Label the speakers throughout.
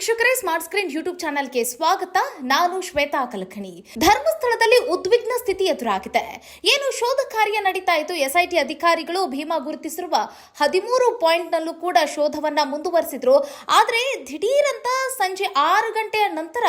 Speaker 1: ವೀಕ್ಷಕರೇ, smart screen YouTube ಚಾನೆಲ್ಗೆ ಸ್ವಾಗತ. ನಾನು ಶ್ವೇತಾ ಕಲಖಣಿ. ಧರ್ಮಸ್ಥಳದಲ್ಲಿ ಉದ್ವಿಗ್ನ ಸ್ಥಿತಿ ಎದುರಾಗಿದೆ. ಏನು ಶೋಧ ಕಾರ್ಯ ನಡೀತಾ ಇತ್ತು ಎಸ್ಐಟಿ ಅಧಿಕಾರಿಗಳು ಭೀಮಾ ಗುರುತಿಸಿರುವ ಹದಿಮೂರು ಪಾಯಿಂಟ್ ನಲ್ಲೂ ಕೂಡ ಶೋಧವನ್ನ ಮುಂದುವರೆಸಿದ್ರು. ಆದ್ರೆ, ದಿಢೀರಂತ ಸಂಜೆ ಆರು ಗಂಟೆಯ ನಂತರ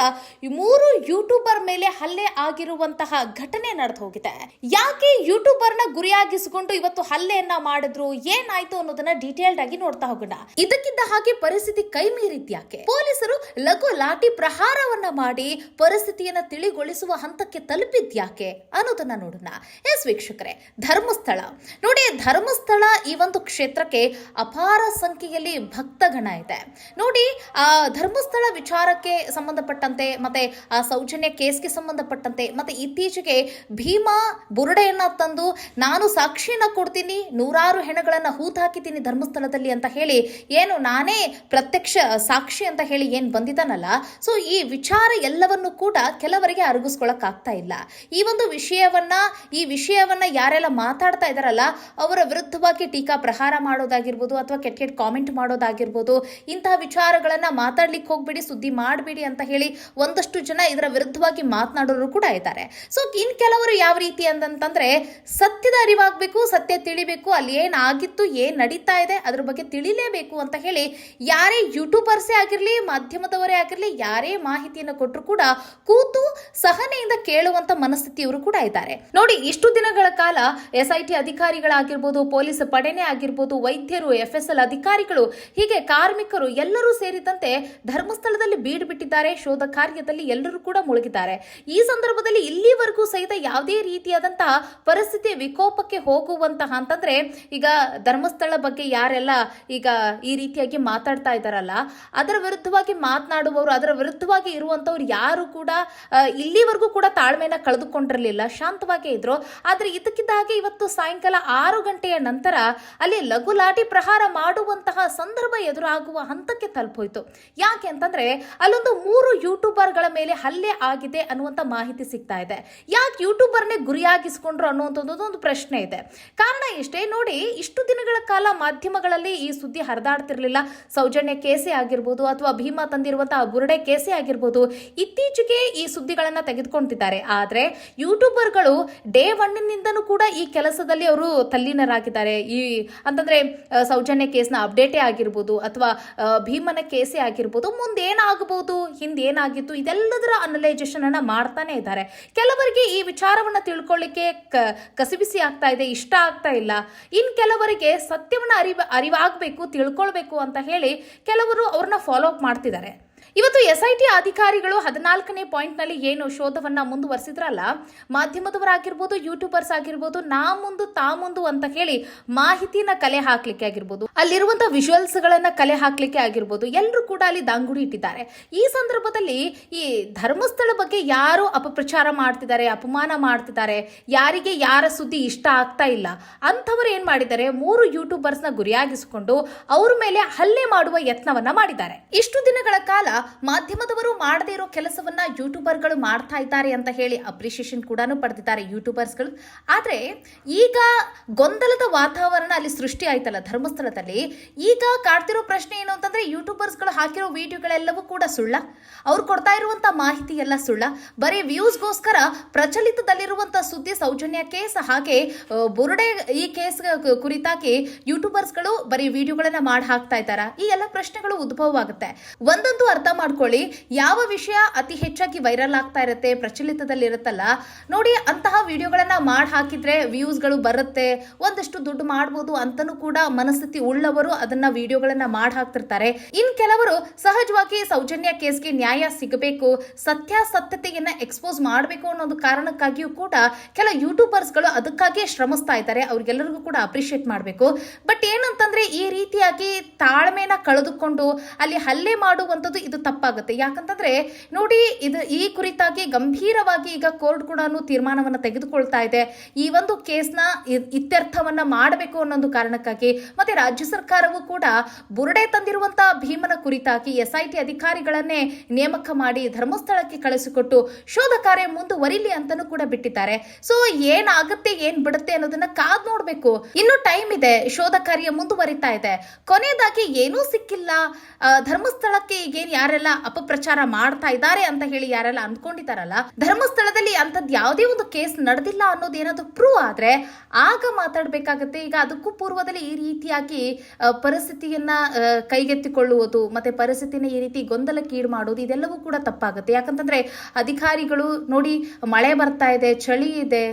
Speaker 1: ಮೂರು ಯೂಟ್ಯೂಬರ್ ಮೇಲೆ ಹಲ್ಲೆ ಆಗಿರುವಂತಹ ಘಟನೆ ನಡೆದು ಹೋಗಿದೆ ಯಾಕೆ ಯೂಟ್ಯೂಬರ್ನ ಗುರಿಯಾಗಿಸಿಕೊಂಡು ಇವತ್ತು ಹಲ್ಲೆಯನ್ನ ಮಾಡಿದ್ರು? ಏನಾಯ್ತು ಅನ್ನೋದನ್ನ ಡೀಟೇಲ್ಡ್ ಆಗಿ ನೋಡ್ತಾ ಹೋಗೋಣ. ಇದಕ್ಕಿದ್ದ ಹಾಗೆ ಪರಿಸ್ಥಿತಿ ಕೈ ಮೀರಿದ್ಯಾಕೆ ಪೊಲೀಸರು ಲಘು ಲಾಠಿ ಪ್ರಹಾರವನ್ನ ಮಾಡಿ ಪರಿಸ್ಥಿತಿಯನ್ನ ತಿಳಿಗೊಳಿಸುವ ಹಂತಕ್ಕೆ ತಲುಪಿದ್ಯಾಕೆ ಅನ್ನೋದನ್ನ ನೋಡೋಣ. ಎಸ್ ವೀಕ್ಷಕರೇ, ಧರ್ಮಸ್ಥಳ. ನೋಡಿ, ಧರ್ಮಸ್ಥಳ ಈ ಒಂದು ಕ್ಷೇತ್ರಕ್ಕೆ ಅಪಾರ ಸಂಖ್ಯೆಯಲ್ಲಿ ಭಕ್ತಗಣ ಇದೆ. ನೋಡಿ, ಆ ಧರ್ಮಸ್ಥಳ ವಿಚಾರಕ್ಕೆ ಸಂಬಂಧಪಟ್ಟಂತೆ, ಮತ್ತೆ ಆ ಸೌಜನ್ಯ ಕೇಸ್ಗೆ ಸಂಬಂಧಪಟ್ಟಂತೆ, ಮತ್ತೆ ಇತ್ತೀಚೆಗೆ ಭೀಮಾ ಬುರುಡೆಯನ್ನ ತಂದು ನಾನು ಸಾಕ್ಷಿಯನ್ನ ಕೊಡ್ತೀನಿ, ನೂರಾರು ಹೆಣಗಳನ್ನ ಹೂತಾಕಿದ್ದೀನಿ ಧರ್ಮಸ್ಥಳದಲ್ಲಿ ಅಂತ ಹೇಳಿ, ಏನು ನಾನೇ ಪ್ರತ್ಯಕ್ಷ ಸಾಕ್ಷಿ ಅಂತ ಹೇಳಿ ಏನ್ ಬಂದಿದ್ದಾನಲ್ಲ? ಸೊ ಈ ವಿಚಾರ ಎಲ್ಲವನ್ನು ಕೂಡ ಕೆಲವರಿಗೆ ಅರಗಿಸ್ಕೊಳಕ್ ಆಗ್ತಾ ಇಲ್ಲ. ಈ ಒಂದು ವಿಷಯವನ್ನ, ಈ ವಿಷಯವನ್ನ ಯಾರೆಲ್ಲ ಮಾತಾಡ್ತಾ ಇದಾರಲ್ಲ ಅವರ ವಿರುದ್ಧವಾಗಿ ಟೀಕಾ ಪ್ರಹಾರ ಮಾಡೋದಾಗಿರ್ಬೋದು ಅಥವಾ ಕೆಟ್ಟ ಕೆಟ್ಟ ಕಾಮೆಂಟ್ ಮಾಡೋದಾಗಿರ್ಬೋದು, ಇಂತಹ ವಿಚಾರಗಳನ್ನ ಮಾತಾಡ್ಲಿಕ್ಕೆ ಹೋಗ್ಬೇಡಿ, ಸುದ್ದಿ ಮಾಡಬೇಡಿ ಅಂತ ಹೇಳಿ ಒಂದಷ್ಟು ಜನ ಇದರ ವಿರುದ್ಧವಾಗಿ ಮಾತನಾಡೋರು ಕೂಡ ಇದ್ದಾರೆ. ಸೊ ಇನ್ ಕೆಲವರು ಯಾವ ರೀತಿ ಅಂತಂತಂದ್ರೆ ಸತ್ಯದ ಅರಿವಾಗಬೇಕು, ಸತ್ಯ ತಿಳಿಬೇಕು, ಅಲ್ಲಿ ಏನಾಗಿತ್ತು ಏನ್ ನಡೀತಾ ಇದೆ, ಅದ್ರ ಬಗ್ಗೆ ತಿಳಿಲೇಬೇಕು ಅಂತ ಹೇಳಿ ಯಾರೇ ಯೂಟ್ಯೂಬರ್ಸೇ ಆಗಿರ್ಲಿ ಮಾಧ್ಯಮದವರೇ ಆಗಿರಲಿ, ಯಾರೇ ಮಾಹಿತಿಯನ್ನು ಕೊಟ್ಟರು ಕೂಡ ಕೂತು ಸಹನೆಯಿಂದ ಕೇಳುವಂತ ಮನಸ್ಥಿತಿಯವರು ಕೂಡ ಇದ್ದಾರೆ. ನೋಡಿ, ಇಷ್ಟು ದಿನಗಳ ಕಾಲ ಎಸ್ ಐ ಟಿ ಅಧಿಕಾರಿಗಳಾಗಿರ್ಬೋದು, ಪೊಲೀಸ್ ಪಡೆನೇ ಆಗಿರ್ಬೋದು, ವೈದ್ಯರು ಎಫ್ ಎಸ್ ಎಲ್ ಅಧಿಕಾರಿಗಳು, ಹೀಗೆ ಕಾರ್ಮಿಕರು ಎಲ್ಲರೂ ಸೇರಿದಂತೆ ಧರ್ಮಸ್ಥಳದಲ್ಲಿ ಬೀಡು ಬಿಟ್ಟಿದ್ದಾರೆ, ಶೋಧ ಕಾರ್ಯದಲ್ಲಿ ಎಲ್ಲರೂ ಕೂಡ ಮುಳುಗಿದ್ದಾರೆ. ಈ ಸಂದರ್ಭದಲ್ಲಿ ಇಲ್ಲಿವರೆಗೂ ಸಹಿತ ಯಾವುದೇ ರೀತಿಯಾದಂತಹ ಪರಿಸ್ಥಿತಿ ವಿಕೋಪಕ್ಕೆ ಹೋಗುವಂತಹ ಅಂತಂದ್ರೆ, ಈಗ ಧರ್ಮಸ್ಥಳ ಬಗ್ಗೆ ಯಾರೆಲ್ಲ ಈಗ ಈ ರೀತಿಯಾಗಿ ಮಾತಾಡ್ತಾ ಇದ್ದಾರಲ್ಲ, ಅದರ ವಿರುದ್ಧವಾಗಿ ಮಾತನಾಡುವವರು, ಅದರ ವಿರುದ್ಧವಾಗಿ ಇರುವಂಥವ್ರು ಯಾರು ಕೂಡ ಇಲ್ಲಿವರೆಗೂ ಕೂಡ ತಾಳ್ಮೆನ ಕಳೆದುಕೊಂಡಿರಲಿಲ್ಲ, ಶಾಂತವಾಗೇ ಇದ್ರು. ಆದ್ರೆ ಇದಕ್ಕಿದ್ದಾಗೆ ಇವತ್ತು ಸಾಯಂಕಾಲ ಆರು ಗಂಟೆಯ ನಂತರ ಅಲ್ಲಿ ಲಘು ಲಾಠಿ ಪ್ರಹಾರ ಮಾಡುವಂತಹ ಸಂದರ್ಭ ಎದುರಾಗುವ ಹಂತಕ್ಕೆ ತಲುಪೋಯ್ತು. ಯಾಕೆ ಅಂತಂದ್ರೆ ಅಲ್ಲೊಂದು ಮೂರು ಯೂಟ್ಯೂಬರ್ಗಳ ಮೇಲೆ ಹಲ್ಲೆ ಆಗಿದೆ ಅನ್ನುವಂತ ಮಾಹಿತಿ ಸಿಗ್ತಾ ಇದೆ. ಯಾಕೆ ಯೂಟ್ಯೂಬರ್ನೇ ಗುರಿಯಾಗಿಸ್ಕೊಂಡ್ರು ಅನ್ನುವಂಥದ್ದು ಒಂದು ಪ್ರಶ್ನೆ ಇದೆ. ಕಾರಣ ಇಷ್ಟೇ ನೋಡಿ, ಇಷ್ಟು ದಿನಗಳ ಕಾಲ ಮಾಧ್ಯಮಗಳಲ್ಲಿ ಈ ಸುದ್ದಿ ಹರಿದಾಡ್ತಿರ್ಲಿಲ್ಲ. ಸೌಜನ್ಯ ಕೇಸೆ ಆಗಿರ್ಬೋದು ಅಥವಾ ಭೀಮಾ ತಂದಿರುವಂತಹ ಬುರುಡೆ ಕೇಸೆ ಆಗಿರ್ಬೋದು ಇತ್ತೀಚೆಗೆ ಈ ಸುದ್ದಿಗಳನ್ನ ತೆಗೆದುಕೊಳ್ತಿದ್ದಾರೆ ಆದ್ರೆ ಯೂಟ್ಯೂಬರ್ಗಳು ಡೇ ಒನ್ನಿಂದನೂ ಕೂಡ ಈ ಕೆಲಸದಲ್ಲಿ ಅವರು ತಲ್ಲೀನರಾಗಿದ್ದಾರೆ. ಈ ಅಂತಂದ್ರೆ ಸೌಜನ್ಯ ಕೇಸ್ನ ಅಪ್ಡೇಟೇ ಆಗಿರ್ಬೋದು ಅಥವಾ ಭೀಮನ ಕೇಸೇ ಆಗಿರ್ಬೋದು ಮುಂದೆ ಹಿಂದೇನಾಗಿತ್ತು, ಇದೆಲ್ಲದರ ಅನಲೈಸೇಷನ್ ಅನ್ನ ಮಾಡ್ತಾನೆ ಇದ್ದಾರೆ. ಕೆಲವರಿಗೆ ಈ ವಿಚಾರವನ್ನ ತಿಳ್ಕೊಳ್ಳಿಕ್ಕೆ ಕಸಿಬಿಸಿ ಆಗ್ತಾ ಇದೆ, ಇಷ್ಟ ಆಗ್ತಾ ಇಲ್ಲ. ಇನ್ ಕೆಲವರಿಗೆ ಸತ್ಯವನ್ನ ಅರಿವ, ಅರಿವಾಗಬೇಕು, ತಿಳ್ಕೊಳ್ಬೇಕು ಅಂತ ಹೇಳಿ ಕೆಲವರು ಅವ್ರನ್ನ ಫಾಲೋ ಅಪ್ ಮಾಡ್ತಿದ್ದಾರೆ. ಇವತ್ತು ಎಸ್ ಐ ಟಿ ಅಧಿಕಾರಿಗಳು ಹದಿನಾಲ್ಕನೇ ಪಾಯಿಂಟ್ನಲ್ಲಿ ಏನು ಶೋಧವನ್ನ ಮುಂದುವರಿಸಿದ್ರಲ್ಲ, ಮಾಧ್ಯಮದವರಾಗಿರ್ಬೋದು ಯೂಟ್ಯೂಬರ್ಸ್ ಆಗಿರ್ಬೋದು, ನಾ ಮುಂದು ತಾ ಮುಂದು ಅಂತ ಹೇಳಿ ಮಾಹಿತಿನ ಕಲೆ ಹಾಕ್ಲಿಕ್ಕೆ ಆಗಿರ್ಬೋದು ಅಲ್ಲಿರುವಂತಹ ವಿಜುವಲ್ಸ್ ಗಳನ್ನ ಕಲೆ ಹಾಕ್ಲಿಕ್ಕೆ ಆಗಿರ್ಬೋದು ಎಲ್ಲರೂ ಕೂಡ ಅಲ್ಲಿ ದಾಂಗುಡಿ ಇಟ್ಟಿದ್ದಾರೆ. ಈ ಸಂದರ್ಭದಲ್ಲಿ ಈ ಧರ್ಮಸ್ಥಳ ಬಗ್ಗೆ ಯಾರು ಅಪಪ್ರಚಾರ ಮಾಡ್ತಿದ್ದಾರೆ, ಅಪಮಾನ ಮಾಡ್ತಿದ್ದಾರೆ, ಯಾರಿಗೆ ಯಾರ ಸುದ್ದಿ ಇಷ್ಟ ಆಗ್ತಾ ಇಲ್ಲ, ಅಂಥವ್ರು ಏನ್ ಮಾಡಿದ್ದಾರೆ, ಮೂರು ಯೂಟ್ಯೂಬರ್ಸ್ನ ಗುರಿಯಾಗಿಸಿಕೊಂಡು ಅವ್ರ ಮೇಲೆ ಹಲ್ಲೆ ಮಾಡುವ ಯತ್ನವನ್ನ ಮಾಡಿದ್ದಾರೆ. ಇಷ್ಟು ದಿನಗಳ ಕಾಲ ಮಾಧ್ಯಮದವರು ಮಾಡದೇ ಇರೋ ಕೆಲಸವನ್ನ ಯೂಟ್ಯೂಬರ್ಗಳು ಮಾಡ್ತಾ ಇದ್ದಾರೆ ಅಂತ ಹೇಳಿ ಅಪ್ರಿಸಿಯೇಷನ್ ಕೂಡ ಪಡೆದಿದ್ದಾರೆ ಯೂಟ್ಯೂಬರ್ಸ್ಗಳು. ಆದ್ರೆ ಈಗ ಗೊಂದಲದ ವಾತಾವರಣ ಅಲ್ಲಿ ಸೃಷ್ಟಿ ಆಯ್ತಲ್ಲ ಧರ್ಮಸ್ಥಳದಲ್ಲಿ, ಈಗ ಕಾಡ್ತಿರೋ ಪ್ರಶ್ನೆ ಏನು ಅಂತಂದ್ರೆ ಯೂಟ್ಯೂಬರ್ಸ್ಗಳು ಹಾಕಿರೋ ವಿಡಿಯೋಗಳೆಲ್ಲವೂ ಕೂಡ ಸುಳ್ಳ. ಅವ್ರು ಕೊಡ್ತಾ ಇರುವಂತ ಮಾಹಿತಿ ಎಲ್ಲ ಸುಳ್ಳ. ಬರೀ ವ್ಯೂಸ್ಗೋಸ್ಕರ ಪ್ರಚಲಿತದಲ್ಲಿರುವಂತ ಸುದ್ದಿ ಸೌಜನ್ಯ ಕೇಸ್ ಹಾಗೆ ಬುರುಡೆ ಈ ಕೇಸ್ ಕುರಿತಾಗಿ ಯೂಟ್ಯೂಬರ್ಸ್ಗಳು ಬರೀ ವಿಡಿಯೋಗಳನ್ನ ಮಾಡಿ ಹಾಕ್ತಾ ಇದ್ದಾರಾ? ಈ ಎಲ್ಲ ಪ್ರಶ್ನೆಗಳು ಉದ್ಭವವಾಗುತ್ತೆ. ಒಂದೊಂದು ಅರ್ಥ ಮಾಡ್ಕೊಳ್ಳಿ. ಯಾವ ವಿಷಯ ಅತಿ ಹೆಚ್ಚಾಗಿ ವೈರಲ್ ಆಗ್ತಾ ಇರುತ್ತೆ ಪ್ರಚಲಿತದಲ್ಲಿ ಇರುತ್ತಲ್ಲ ನೋಡಿ ಅಂತಹ ವಿಡಿಯೋಗಳನ್ನ ಮಾಡಿ ಹಾಕಿದ್ರೆ ವ್ಯೂಸ್ಗಳು ಬರುತ್ತೆ, ಒಂದಷ್ಟು ದುಡ್ಡು ಮಾಡ್ಬೋದು ಅಂತನೂ ಕೂಡ ಮನಸ್ಥಿತಿ ಉಳ್ಳವರು ಅದನ್ನ ವಿಡಿಯೋಗಳನ್ನ ಮಾಡಿ ಹಾಕ್ತಿರ್ತಾರೆ. ಇನ್ ಕೆಲವರು ಸಹಜವಾಗಿ ಸೌಜನ್ಯ ಕೇಸ್ಗೆ ನ್ಯಾಯ ಸಿಗಬೇಕು, ಸತ್ಯಾಸತ್ಯತೆಯನ್ನ ಎಕ್ಸ್ಪೋಸ್ ಮಾಡಬೇಕು ಅನ್ನೋದು ಕಾರಣಕ್ಕಾಗಿಯೂ ಕೂಡ ಕೆಲ ಯೂಟ್ಯೂಬರ್ಸ್ಗಳು ಅದಕ್ಕಾಗಿಯೇ ಶ್ರಮಿಸ್ತಾ ಇದ್ದಾರೆ, ಅವ್ರಿಗೆಲ್ಲರಿಗೂ ಕೂಡ ಅಪ್ರಿಷಿಯೇಟ್ ಮಾಡಬೇಕು. ಬಟ್ ಏನಂತಂದ್ರೆ ಈ ರೀತಿಯಾಗಿ ತಾಳ್ಮೆನ ಕಳೆದುಕೊಂಡು ಅಲ್ಲಿ ಹಲ್ಲೆ ಮಾಡುವಂಥದ್ದು ಇದು ತಪ್ಪಾಗುತ್ತೆ. ಯಾಕಂತಂದ್ರೆ, ನೋಡಿ, ಇದು ಈ ಕುರಿತಾಗಿ ಗಂಭೀರವಾಗಿ ಈಗ ಕೋರ್ಟ್ ಕೂಡ ತೀರ್ಮಾನವನ್ನು ತೆಗೆದುಕೊಳ್ತಾ ಇದೆ. ಈ ಒಂದು ಕೇಸ್ನ ಇತ್ಯರ್ಥವನ್ನ ಮಾಡಬೇಕು ಅನ್ನೋದು ಕಾರಣಕ್ಕಾಗಿ, ಮತ್ತೆ ರಾಜ್ಯ ಸರ್ಕಾರವು ಕೂಡ ಬುರುಡೆ ತಂದಿರುವಂತ ಭೀಮನ ಕುರಿತಾಗಿ ಎಸ್ ಐ ಟಿ ಅಧಿಕಾರಿಗಳನ್ನೇ ನೇಮಕ ಮಾಡಿ ಧರ್ಮಸ್ಥಳಕ್ಕೆ ಕಳಿಸಿಕೊಟ್ಟು ಶೋಧ ಕಾರ್ಯ ಮುಂದುವರಿಲಿ ಅಂತಾನೂ ಕೂಡ ಬಿಟ್ಟಿದ್ದಾರೆ. ಸೊ, ಏನಾಗುತ್ತೆ, ಏನ್ ಬಿಡುತ್ತೆ ಅನ್ನೋದನ್ನ ಕಾದ್ ನೋಡ್ಬೇಕು. ಇನ್ನು ಟೈಮ್ ಇದೆ, ಶೋಧ ಕಾರ್ಯ ಮುಂದುವರಿತಾ ಇದೆ. ಕೊನೆಯದಾಗಿ ಏನೂ ಸಿಕ್ಕಿಲ್ಲ. ಧರ್ಮಸ್ಥಳಕ್ಕೆ ಈಗೇನ್ ಯಾರ ಯಾರೆಲ್ಲ ಅಪಪ್ರಚಾರ ಮಾಡ್ತಾ ಇದ್ದಾರೆ ಅಂತ ಹೇಳಿ ಯಾರೆಲ್ಲ ಅಂದ್ಕೊಂಡಿದ್ದಾರಲ್ಲ, ಧರ್ಮಸ್ಥಳದಲ್ಲಿ ಅಂತದ್ ಯಾವುದೇ ಒಂದು ಕೇಸ್ ನಡೆದಿಲ್ಲ ಅನ್ನೋದು ಏನಾದ್ರು ಪ್ರೂವ್ ಆದ್ರೆ ಆಗ ಮಾತಾಡ್ಬೇಕಾಗತ್ತೆ. ಈಗ ಅದಕ್ಕೂ ಪೂರ್ವದಲ್ಲಿ ಈ ರೀತಿಯಾಗಿ ಪರಿಸ್ಥಿತಿಯನ್ನ ಕೈಗೆತ್ತಿಕೊಳ್ಳುವುದು ಮತ್ತೆ ಪರಿಸ್ಥಿತಿನ ಈ ರೀತಿ ಗೊಂದಲಕ್ಕೀಡು ಮಾಡೋದು ಇದೆಲ್ಲವೂ ಕೂಡ ತಪ್ಪಾಗುತ್ತೆ. ಯಾಕಂತಂದ್ರೆ ಅಧಿಕಾರಿಗಳು ನೋಡಿ ಮಳೆ ಬರ್ತಾ ಇದೆ, ಚಳಿ ಇದೆ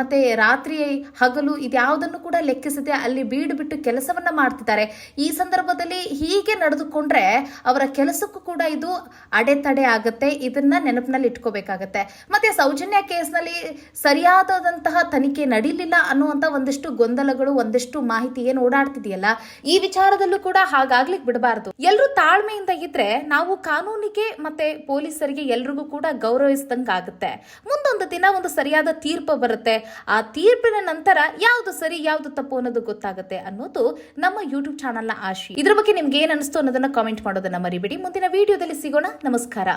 Speaker 1: ಮತ್ತೆ ರಾತ್ರಿ ಹಗಲು ಇದ್ಯಾವುದನ್ನು ಕೂಡ ಲೆಕ್ಕಿಸದೆ ಅಲ್ಲಿ ಬೀಡು ಬಿಟ್ಟು ಕೆಲಸವನ್ನ ಮಾಡ್ತಿದ್ದಾರೆ. ಈ ಸಂದರ್ಭದಲ್ಲಿ ಹೀಗೆ ನಡೆದುಕೊಂಡ್ರೆ ಅವರ ಕೆಲಸಕ್ಕೂ ಕೂಡ ಇದು ಅಡೆತಡೆ ಆಗುತ್ತೆ. ಇದನ್ನ ನೆನಪಿನಲ್ಲಿ ಇಟ್ಕೋಬೇಕಾಗತ್ತೆ. ಮತ್ತೆ ಸೌಜನ್ಯ ಕೇಸ್ನಲ್ಲಿ ಸರಿಯಾದಂತಹ ತನಿಖೆ ನಡೀಲಿಲ್ಲ ಅನ್ನುವಂತ ಒಂದಿಷ್ಟು ಗೊಂದಲಗಳು, ಒಂದಿಷ್ಟು ಮಾಹಿತಿ ಏನು ಓಡಾಡ್ತಿದೆಯಲ್ಲ, ಈ ವಿಚಾರದಲ್ಲೂ ಕೂಡ ಹಾಗಾಗ್ಲಿಕ್ಕೆ ಬಿಡಬಾರದು. ಎಲ್ಲರೂ ತಾಳ್ಮೆಯಿಂದ ಇದ್ರೆ ನಾವು ಕಾನೂನಿಗೆ ಮತ್ತೆ ಪೊಲೀಸರಿಗೆ ಎಲ್ರಿಗೂ ಕೂಡ ಗೌರವಿಸಿದಂಗಾಗುತ್ತೆ. ಮುಂದೊಂದು ದಿನ ಒಂದು ಸರಿಯಾದ ತೀರ್ಪು ಬರುತ್ತೆ. ಆ ತೀರ್ಪಿನ ನಂತರ ಯಾವುದು ಸರಿ, ಯಾವುದು ತಪ್ಪು ಅನ್ನೋದು ಗೊತ್ತಾಗುತ್ತೆ ಅನ್ನೋದು ನಮ್ಮ ಯೂಟ್ಯೂಬ್ ಚಾನಲ್ನ ಆಶೆ. ಇದ್ರ ಬಗ್ಗೆ ನಿಮ್ಗೆ ಏನ್ ಅನಿಸ್ತು ಅನ್ನೋದನ್ನ ಕಾಮೆಂಟ್ ಮಾಡೋದನ್ನ ಮರಿಬೇಡಿ. ಮುಂದಿನ ವಿಡಿಯೋದಲ್ಲಿ ಸಿಗೋಣ. ನಮಸ್ಕಾರ.